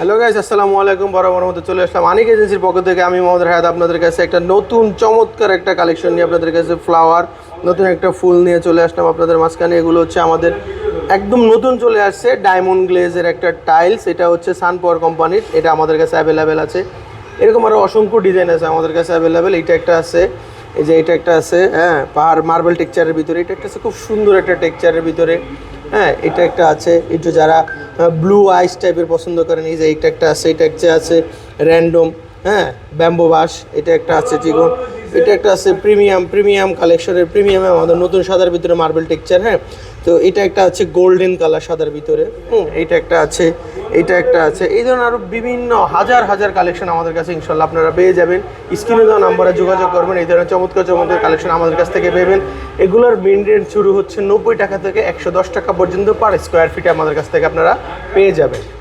Hello guys আসসালামু আলাইকুম বরাবর মতো চলে আসলাম অনেক এজেন্সির পক্ষ থেকে। আমি মোহাম্মদ হায়াত আপনাদের কাছে একটা নতুন চমৎকার একটা কালেকশন নিয়ে আপনাদের কাছে ফ্লাওয়ার নতুন একটা ফুল নিয়ে চলে আসলাম আপনাদের মাঝখানে। এগুলো হচ্ছে আমাদের একদম নতুন চলে আসছে ডায়মন্ড গ্লেজের একটা টাইলস এটা হচ্ছে সানপাওয়ার কোম্পানির এটা আমাদের কাছে অ্যাভেলেবেল আছে। এরকম আরও অসংখ্য ডিজাইন আছে আমাদের কাছে অ্যাভেলেবেল এইটা একটা আছে। এই যে এটা একটা আছে হ্যাঁ পাহাড় মার্বেল টেক্সচারের ভিতরে, এটা একটা আছে, খুব সুন্দর একটা টেক্সচারের ভিতরে। হ্যাঁ এটা একটা আছে। একটু যারা ব্লু আইস টাইপের পছন্দ করেন, এই যে এটা একটা আছে, এটা একটা আছে র্যান্ডম হ্যাঁ ব্যাম্বো বাস এটা একটা আছে চিকন এটা একটা আছে প্রিমিয়াম প্রিমিয়াম কালেকশনের প্রিমিয়ামে আমাদের নতুন সাদার ভিতরে মার্বেল টেক্সচার হ্যাঁ? তো এটা একটা আছে গোল্ডেন কালার সাদার ভিতরে, হুম? এইটা একটা আছে, এটা একটা আছে। এই ধরনের আরও বিভিন্ন হাজার হাজার কালেকশন আমাদের কাছে ইনশাল্লাহ আপনারা পেয়ে যাবেন। স্ক্রিনে দেওয়া নাম্বারে যোগাযোগ করবেন, এই ধরনের চমৎকার চমৎকার কালেকশন আমাদের কাছ থেকে পেবেন এগুলোর মেন রেট শুরু হচ্ছে নব্বই টাকা থেকে একশো দশ টাকা পর্যন্ত পার স্কোয়ার ফিটে আমাদের কাছ থেকে আপনারা পেয়ে যাবেন।